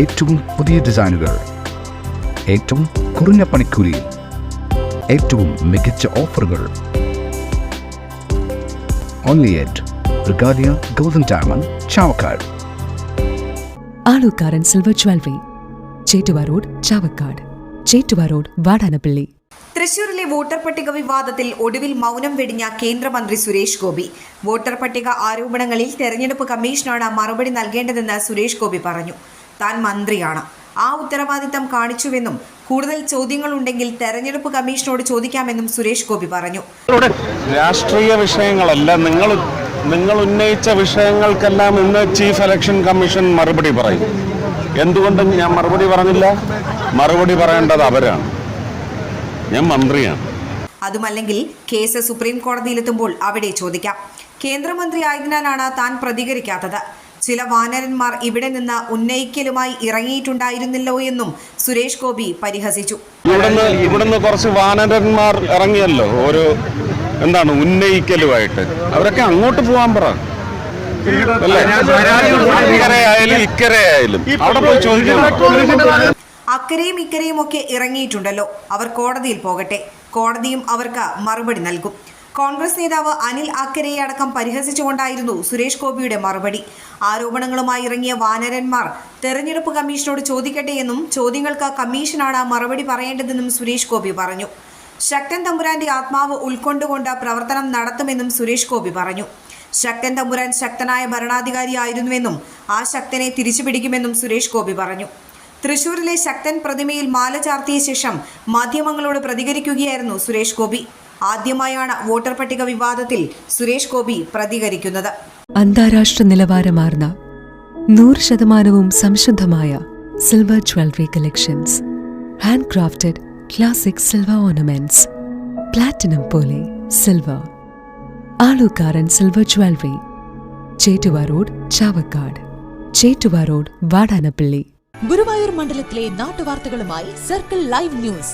ഏറ്റവും പുതിയ ഡിസൈനുകൾ ഏറ്റവും കുറഞ്ഞ പണിക്കൂലി ഏറ്റവും മികച്ച ഓഫറുകൾ. Only at Regalia Golden Diamond Chavakkad. Alukkaran silver jewellery Chettuva road Chavakkad. Chettuva road Vadanappally. തൃശൂരിലെ വോട്ടർ പട്ടിക വിവാദത്തിൽ ഒടുവിൽ മൗനം വെടിഞ്ഞ കേന്ദ്രമന്ത്രി സുരേഷ് ഗോപി. വോട്ടർ പട്ടിക ആരോപണങ്ങളിൽ തെരഞ്ഞെടുപ്പ് കമ്മീഷനാണ് മറുപടി നൽകേണ്ടതെന്ന് സുരേഷ് ഗോപി പറഞ്ഞു. താൻ മന്ത്രിയാണ്. ആ ഉത്തരവാദിത്തം കാണിച്ചുവെന്നും കൂടുതൽ ചോദ്യങ്ങളുണ്ടെങ്കിൽ തെരഞ്ഞെടുപ്പ് കമ്മീഷനോട് ചോദിക്കാമെന്നും സുരേഷ് ഗോപി പറഞ്ഞു. രാഷ്ട്രീയ വിഷയങ്ങളല്ല നിങ്ങൾ നിങ്ങൾ ഉന്നയിച്ച വിഷയങ്ങൾക്കെല്ലാം ഇന്ന് ചീഫ് ഇലക്ഷൻ കമ്മീഷൻ മറുപടി പറയും. എന്തുകൊണ്ട് ഞാൻ മറുപടി പറഞ്ഞില്ല. മറുപടി പറയേണ്ടത് അവരാണ്. ഞാൻ മന്ത്രിയാണ്. അതുമല്ലെങ്കിൽ കേസ് സുപ്രീം കോടതിയിലെത്തുമ്പോൾ അവിടെ ചോദിക്കാം. കേന്ദ്രമന്ത്രി ആയതിനാലാണ് താൻ പ്രതികരിക്കാത്തത്. ചില വാനരന്മാർ ഇവിടെ നിന്ന് ഉന്നയിക്കലുമായി ഇറങ്ങിയിട്ടുണ്ടായിരുന്നില്ലോ എന്നും സുരേഷ് ഗോപി പരിഹസിച്ചു. ഇവിടുന്ന് ഇവിടുന്ന് കുറച്ച് വാനരന്മാർ ഇറങ്ങിയല്ലോ ഒരു എന്താണ് ഉന്നയിക്കലുമായിട്ട്. അവരൊക്കെ അങ്ങോട്ട് പോവാൻ പറ. അവിടെ പോയി ചോദിക്കണം. അക്കരയും ഇക്കരയും ഒക്കെ ഇറങ്ങിയിട്ടുണ്ടല്ലോ. അവർ കോടതിയിൽ പോകട്ടെ. കോടതിയും അവർക്ക് മറുപടി നൽകും. കോൺഗ്രസ് നേതാവ് അനിൽ അക്കരയെ അടക്കം പരിഹസിച്ചുകൊണ്ടായിരുന്നു സുരേഷ് ഗോപിയുടെ മറുപടി. ആരോപണങ്ങളുമായി ഇറങ്ങിയ വാനരന്മാർ തെരഞ്ഞെടുപ്പ് കമ്മീഷനോട് ചോദിക്കട്ടെ എന്നും ചോദ്യങ്ങൾക്ക് കമ്മീഷനാണ് മറുപടി പറയേണ്ടതെന്നും സുരേഷ് ഗോപി പറഞ്ഞു. ശക്തൻ തമ്പുരാന്റെ ആത്മാവ് ഉൾക്കൊണ്ടുകൊണ്ട് പ്രവർത്തനം നടത്തുമെന്നും സുരേഷ് ഗോപി പറഞ്ഞു. ശക്തൻ തമ്പുരാൻ ശക്തനായ ഭരണാധികാരിയായിരുന്നുവെന്നും ആ ശക്തനെ തിരിച്ചുപിടിക്കുമെന്നും സുരേഷ് ഗോപി പറഞ്ഞു. തൃശൂരിലെ ശക്തൻ പ്രതിമയിൽ മാല ചാർത്തിയ ശേഷം മാധ്യമങ്ങളോട് പ്രതികരിക്കുകയായിരുന്നു സുരേഷ് ഗോപി. ആദ്യമായാണ് വോട്ടർ പട്ടിക വിവാദത്തിൽ സുരേഷ് ഗോപി പ്രതികരിക്കുന്നത്. അന്താരാഷ്ട്ര നിലവാരമാർന്ന നൂറ് ശതമാനവും സംശുദ്ധമായ silver jewellery collections hand crafted classic silver ornaments platinum പോലെ silver Alukkaran silver jewellery Chettuva road Chavakkad. Chettuva road Vadanappally. Guruvayur മണ്ഡലത്തിലെ നാട്ടുവാർത്തകളുമായി സർക്കിൾ ലൈവ് ന്യൂസ്